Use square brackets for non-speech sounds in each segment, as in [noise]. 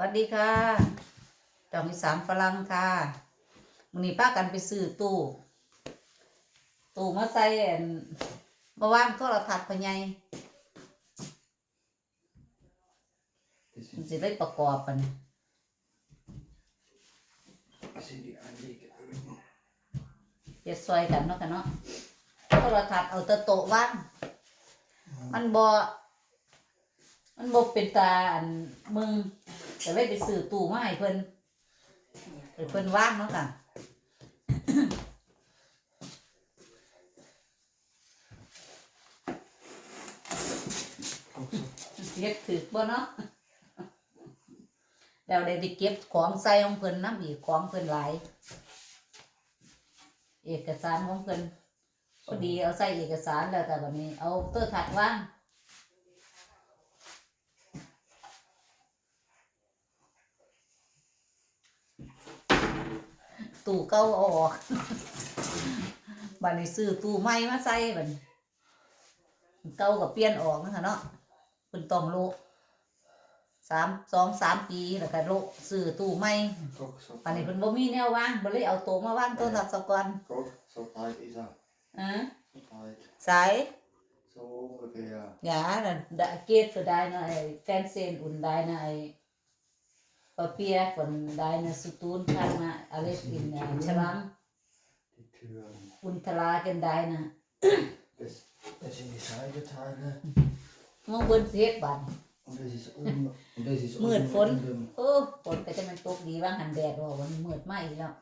วัสดีค่ะจองอีสานฝรั่งค่ะมื้อนี้ป้ากันไปซื้อตู้ ตู้มาใส่อันมาวางโทรทัศน์พะไง Das มัน sind, สิได้ประกอบกัน das sind die Einlegeöfen. เฮ็ดซอยกันเนาะกันเนาะโทรทัศน์เอาแต่โต๊ะวางมันบ่มันบ่เป็นตาอันมึง ก็เลยไปซื้อตู้มาให้เพิ่นให้เพิ่นว่างเนาะค่ะเฮ็ดถือบ่เนาะแล้วได้ไปเก็บของใส่ของเพิ่นน้ำอีกของเพิ่นหลายเอกสารของเพิ่นพอดีเอาใส่เอกสารแล้วแต่แบัดนี้ เอาเตอร์ถัดว่าง ตู้เก่าเอาออกบัดนี้ซื้อตู้ใหม่มาใส่บัดนี้เก่าก็เปลี่ยนออกนะคะเนาะเพิ่นต้องโลสามสองสามปีแล้วก็โลซื้อตู้ใหม่ Guck, so ปันนี้ breit, เพิ่นบ่มีแนววางบ่เลยเอาโตะมาวางต้นทับสะก่อน guck, so breit ist er. อ่า So breit. สาย So ungefähr. หยาน่ะดะเกต für deine Fernsehen und deine Papier von deiner zu tun kann alles in der Schrank Die Türen. unterlagen deine Das, das sind die Seitenteile. มองเบิ่นสิเฮ็ดบัด Und das ist oben. Und das ist มืด oben ฝน in dem. โอ้ฝนก็จะมันตกดีว่างหันแดดว่าวันนี้มืดมาอีกแล้ว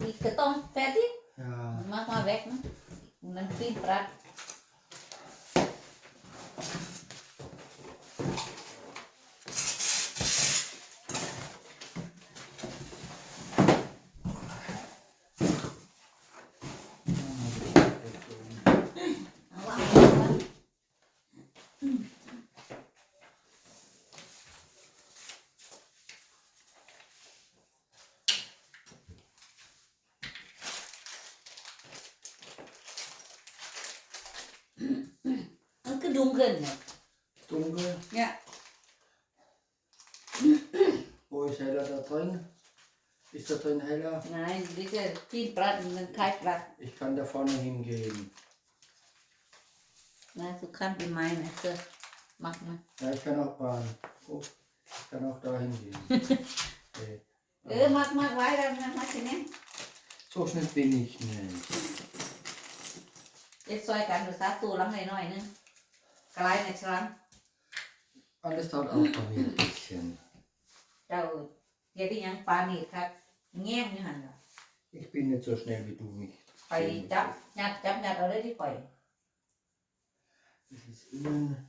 อีกก็ต้อง fertig Ja. mach mal weg ne? und dann viel Brat เอาว dunkel, nicht. Dunkel? Ja. Wo ist heller da drin? Ist da drin heller? Nein, bitte viel braten, dann kalt braten. Ich kann da vorne hingehen. Na, so kann wie meine. So, mach mal. Ja, ich kann auch bahnen. Oh, ich kann auch da hingehen. [laughs] okay. Äh, mach mal weiter, dann mach ich nicht. So schnell bin ich nicht. Jetzt soll ich dann das so lange neu, ne? Rein, nichts ran. Alles dauert auch bei mir ein bisschen. Dauert. Ja, bin ein paar Meter. Nghe như hẳn rồi. Ich bin nicht so schnell wie du mich. Bei Dab, Nab, Dab, Nab, oder die Bei. Das ist innen.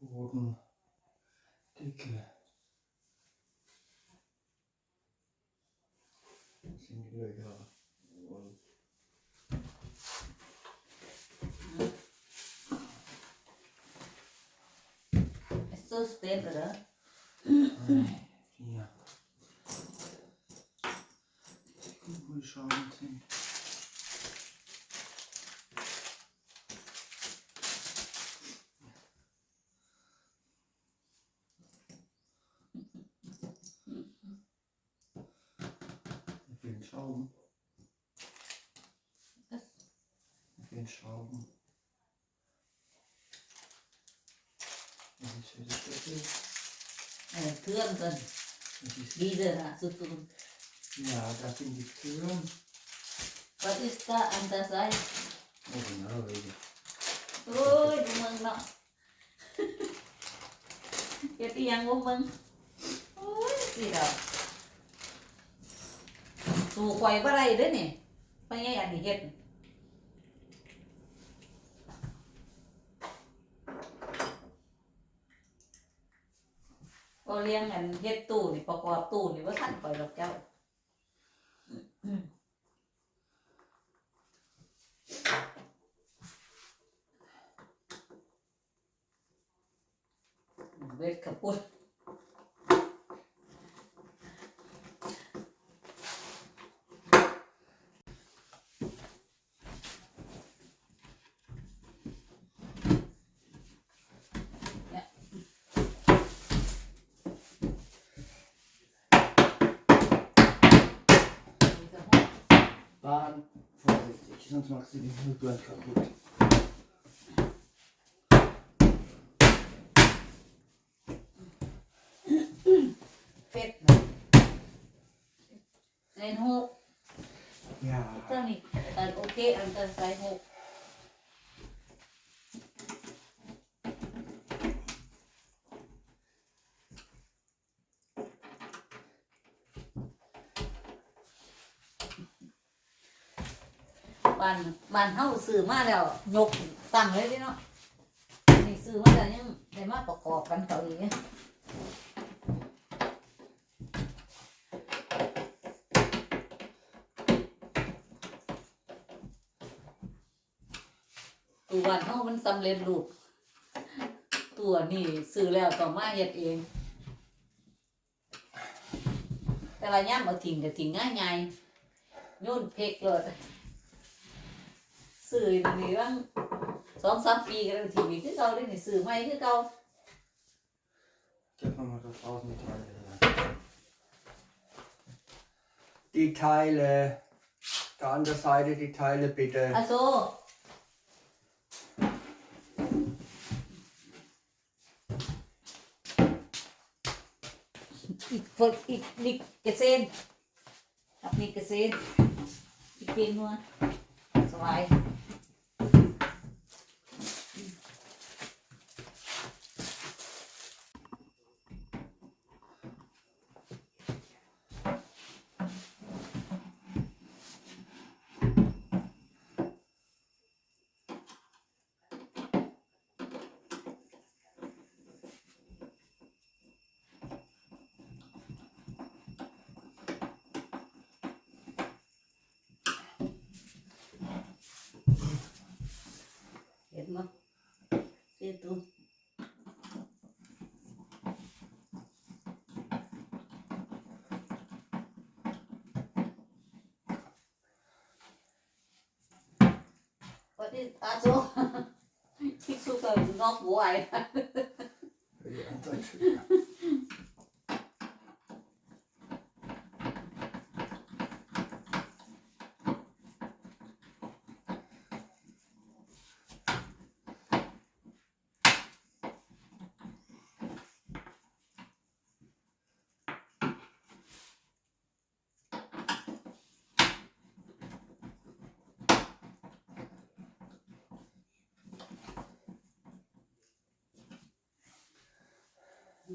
Boden. Dicke. Das sind die Löcher. Und so spät, oder? Hier. Kugelschalen sind. Mit vielen Schrauben. Was? Mit den Schrauben. 네, 그건 건 리더라 수금. Ja, das sind die Türen. Was ist da an der Seite? Oh, genau, welche. Ôi, đúng mừng lắm. [laughs] Cái tiền của mừng. Ôi, gì đâu. Tù quay vào đây đấy nè. Bây giờ anh hết. อกสู่ข่อยบ่ได้เด้อนี่ไปไงอันเฮ็ดก็เลี้ยงอันเฮ็ดตู้นี่ประกอบตู้นี่ว่าท่านข่อยดอกเจ้าเวทขปุ่น Rückwand kaputt. เฟสนะใน หก Ja. เท่านี้เออโอเคอันเตอร์ไซานบ้านเฮาซื้อมาแล้วยกตั้งเลยเดิเนาะนี่ซื้อมาแล้วยังได้มาประกอบกันเขาอีกเนี่ยตัววันเฮามันสำเร็จรูปตัวนี่ซื้อแล้วต้อมาเฮ็ดเอง แต่ว่าย่ามเอาทิ้งก็ทิ้งง่ายๆโยนเพกเลย ซื้อนี่บางสองสามปีก็ได้ทิ้งอีกคือเก่าได้นี่ซื้อใหม่คือเก่า Gib mir mal das Außenteil. Die Teile, der andere Seite die Teile bitte. อาโซ อีกฝึกอีกนิกเกษนกับนิกเกษนอีกเป็นหัวสบาย 么？读。我的阿祖，[laughs] 一出生就脑膜癌了。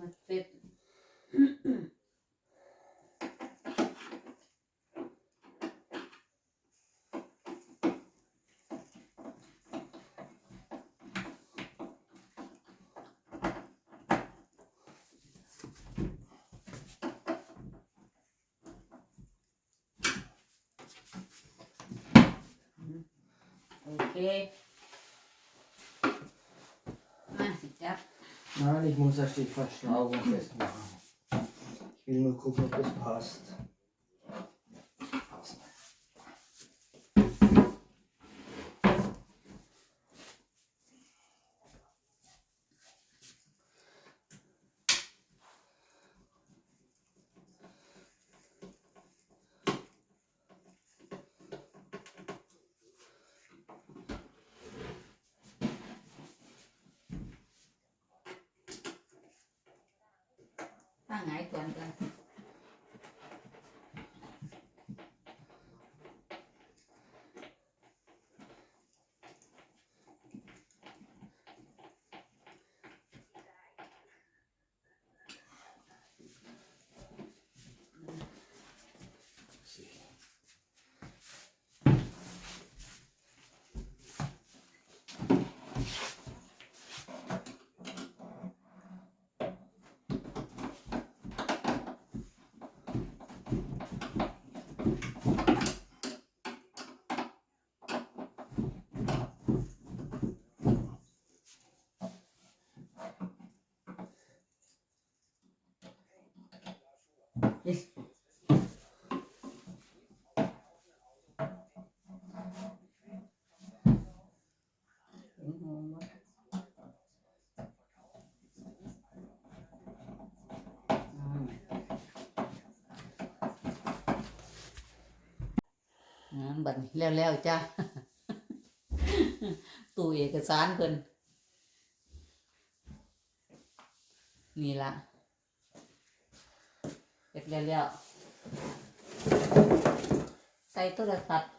ಮತ್ತೆ Okay. Nein, ich muss erst die Verschraubung festmachen. Ich will nur gucken, ob das passt. Passt. Ngại. บัดนี้แล้วๆจ้าตู้เอกสารเพิ่นนี่ละเสร็จแล้วแล้วใส่โทรศัพท์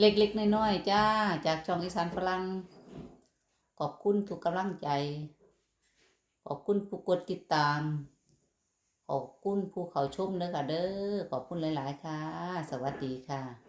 เล็กๆน้อยๆจ้า จากช่องอีสานฝรั่งขอบคุณทุกกำลังใจ ขอบคุณผู้กดติดตาม ขอบคุณผู้เขาชมเด้อค่ะเด้อขอบคุณหลาย ๆ ค่ะ สวัสดีค่ะ